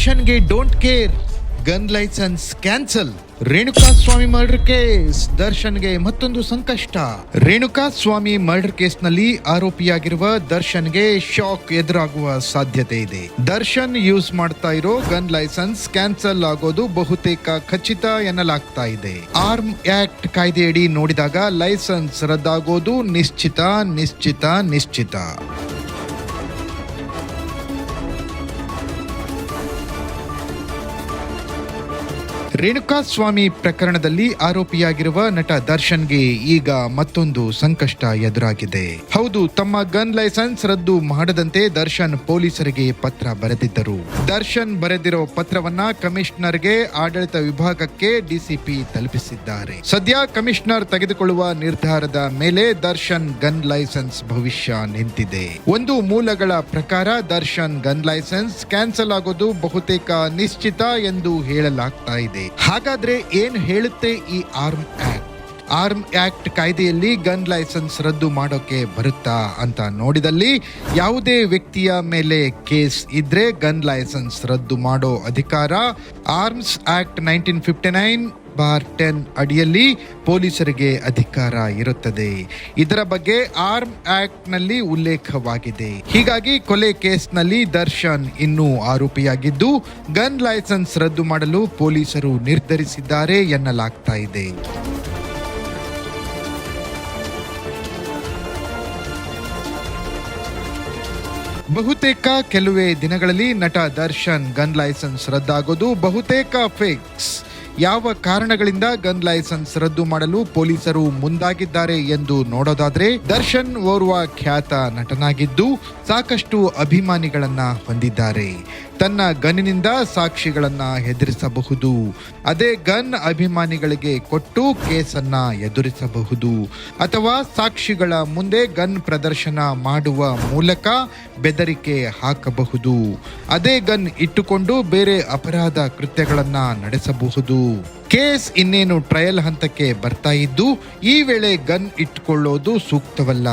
ದರ್ಶನ್ಗೆ don't care gun license cancel Renuka Swamy murder case ದರ್ಶನ್ಗೆ ಮತ್ತೊಂದು ಸಂಕಷ್ಟ. ರೇಣುಕಾ ಸ್ವಾಮಿ ಮರ್ಡರ್ ಕೇಸ್ನಲ್ಲಿ ಆರೋಪಿಯಾಗಿರುವ ದರ್ಶನ್ಗೆ ಶಾಕ್ ಎದುರಾಗುವ ಸಾಧ್ಯತೆ ಇದೆ. ದರ್ಶನ್ ಯೂಸ್ ಮಾಡ್ತಾ ಇರೋ ಗನ್ ಲೈಸೆನ್ಸ್ ಕ್ಯಾನ್ಸಲ್ ಆಗೋದು ಬಹುತೇಕ ಖಚಿತ ಎನ್ನಲಾಗ್ತಾ ಇದೆ. ಆರ್ಮ್ ಆಕ್ಟ್ ಕಾಯ್ದೆಯಡಿ ನೋಡಿದಾಗ ಲೈಸೆನ್ಸ್ ರದ್ದಾಗೋದು ನಿಶ್ಚಿತ ನಿಶ್ಚಿತ ನಿಶ್ಚಿತ. ರೇಣುಕಾ ಸ್ವಾಮಿ ಪ್ರಕರಣದಲ್ಲಿ ಆರೋಪಿಯಾಗಿರುವ ನಟ ದರ್ಶನ್ಗೆ ಈಗ ಮತ್ತೊಂದು ಸಂಕಷ್ಟ ಎದುರಾಗಿದೆ. ಹೌದು, ತಮ್ಮ ಗನ್ ಲೈಸೆನ್ಸ್ ರದ್ದು ಮಾಡದಂತೆ ದರ್ಶನ್ ಪೊಲೀಸರಿಗೆ ಪತ್ರ ಬರೆದಿದ್ದರು. ದರ್ಶನ್ ಬರೆದಿರೋ ಪತ್ರವನ್ನ ಕಮಿಷನರ್ಗೆ ಆಡಳಿತ ವಿಭಾಗಕ್ಕೆ ಡಿಸಿಪಿ ತಲುಪಿಸಿದ್ದಾರೆ. ಸದ್ಯ ಕಮಿಷನರ್ ತೆಗೆದುಕೊಳ್ಳುವ ನಿರ್ಧಾರದ ಮೇಲೆ ದರ್ಶನ್ ಗನ್ ಲೈಸೆನ್ಸ್ ಭವಿಷ್ಯ ನಿಂತಿದೆ. ಒಂದು ಮೂಲಗಳ ಪ್ರಕಾರ ದರ್ಶನ್ ಗನ್ ಲೈಸೆನ್ಸ್ ಕ್ಯಾನ್ಸಲ್ ಆಗೋದು ಬಹುತೇಕ ನಿಶ್ಚಿತ ಎಂದು ಹೇಳಲಾಗ್ತಾ ಇದೆ. ಹಾಗಾದ್ರೆ ಏನ್ ಹೇಳುತ್ತೆ ಈ ಆರ್ಮ್ ಆಕ್ಟ್? ಆರ್ಮ್ ಆಕ್ಟ್ ಕಾಯ್ದೆಯಲ್ಲಿ ಗನ್ ಲೈಸೆನ್ಸ್ ರದ್ದು ಮಾಡೋಕೆ ಬರುತ್ತಾ ಅಂತ ನೋಡಿದಲ್ಲಿ ಯಾವುದೇ ವ್ಯಕ್ತಿಯ ಮೇಲೆ ಕೇಸ್ ಇದ್ರೆ ಗನ್ ಲೈಸೆನ್ಸ್ ರದ್ದು ಮಾಡೋ ಅಧಿಕಾರ arms act nineteen fifty nine bar ten ಅಡಿಯಲ್ಲಿ ಪೊಲೀಸರಿಗೆ ಅಧಿಕಾರ ಇರುತ್ತದೆ. ಇದರ ಬಗ್ಗೆ ಆರ್ಮ್ ಆಕ್ಟ್ನಲ್ಲಿ ಉಲ್ಲೇಖವಾಗಿದೆ. ಹೀಗಾಗಿ ಕೊಲೆ ಕೇಸ್ನಲ್ಲಿ ದರ್ಶನ್ ಇನ್ನೂ ಆರೋಪಿಯಾಗಿದ್ದು, ಗನ್ ಲೈಸೆನ್ಸ್ ರದ್ದು ಮಾಡಲು ಪೊಲೀಸರು ನಿರ್ಧರಿಸಿದ್ದಾರೆ ಎನ್ನಲಾಗ್ತಾ ಇದೆ. ಬಹುತೇಕ ಕೆಲವೇ ದಿನಗಳಲ್ಲಿ ನಟ ದರ್ಶನ್ ಗನ್ ಲೈಸೆನ್ಸ್ ರದ್ದಾಗೋದು ಬಹುತೇಕ ಫಿಕ್ಸ್. ಯಾವ ಕಾರಣಗಳಿಂದ ಗನ್ ಲೈಸೆನ್ಸ್ ರದ್ದು ಮಾಡಲು ಪೊಲೀಸರು ಮುಂದಾಗಿದ್ದಾರೆ ಎಂದು ನೋಡೋದಾದ್ರೆ ದರ್ಶನ್ ಓರ್ವ ಖ್ಯಾತ ನಟನಾಗಿದ್ದು ಸಾಕಷ್ಟು ಅಭಿಮಾನಿಗಳನ್ನ ಹೊಂದಿದ್ದಾರೆ. ತನ್ನ ಗನ್ನಿನಿಂದ ಸಾಕ್ಷಿಗಳನ್ನ ಹೆದರಿಸಬಹುದು. ಅದೇ ಗನ್ ಅಭಿಮಾನಿಗಳಿಗೆ ಕೊಟ್ಟು ಕೇಸನ್ನ ಎದುರಿಸಬಹುದು. ಅಥವಾ ಸಾಕ್ಷಿಗಳ ಮುಂದೆ ಗನ್ ಪ್ರದರ್ಶನ ಮಾಡುವ ಮೂಲಕ ಬೆದರಿಕೆ ಹಾಕಬಹುದು. ಅದೇ ಗನ್ ಇಟ್ಟುಕೊಂಡು ಬೇರೆ ಅಪರಾಧ ಕೃತ್ಯಗಳನ್ನ ನಡೆಸಬಹುದು. ಕೇಸ್ ಇನ್ನೇನು ಟ್ರಯಲ್ ಹಂತಕ್ಕೆ ಬರ್ತಾ ಇದ್ದು, ಈ ವೇಳೆ ಗನ್ ಇಟ್ಟುಕೊಳ್ಳೋದು ಸೂಕ್ತವಲ್ಲ.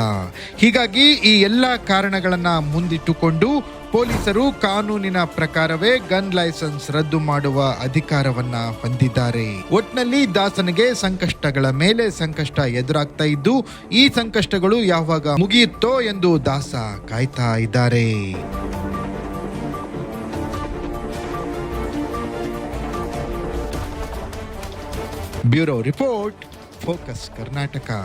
ಹೀಗಾಗಿ ಈ ಎಲ್ಲ ಕಾರಣಗಳನ್ನು ಮುಂದಿಟ್ಟುಕೊಂಡು ಪೊಲೀಸರು ಕಾನೂನಿನ ಪ್ರಕಾರವೇ ಗನ್ ಲೈಸೆನ್ಸ್ ರದ್ದು ಮಾಡುವ ಅಧಿಕಾರವನ್ನ ಹೊಂದಿದ್ದಾರೆ. ಒಟ್ನಲ್ಲಿ ದಾಸನಿಗೆ ಸಂಕಷ್ಟಗಳ ಮೇಲೆ ಸಂಕಷ್ಟ ಎದುರಾಗ್ತಾ ಇದ್ದು, ಈ ಸಂಕಷ್ಟಗಳು ಯಾವಾಗ ಮುಗಿಯುತ್ತೋ ಎಂದು ದಾಸ ಕಾಯ್ತಾ ಇದ್ದಾರೆ. Bureau report focus Karnataka.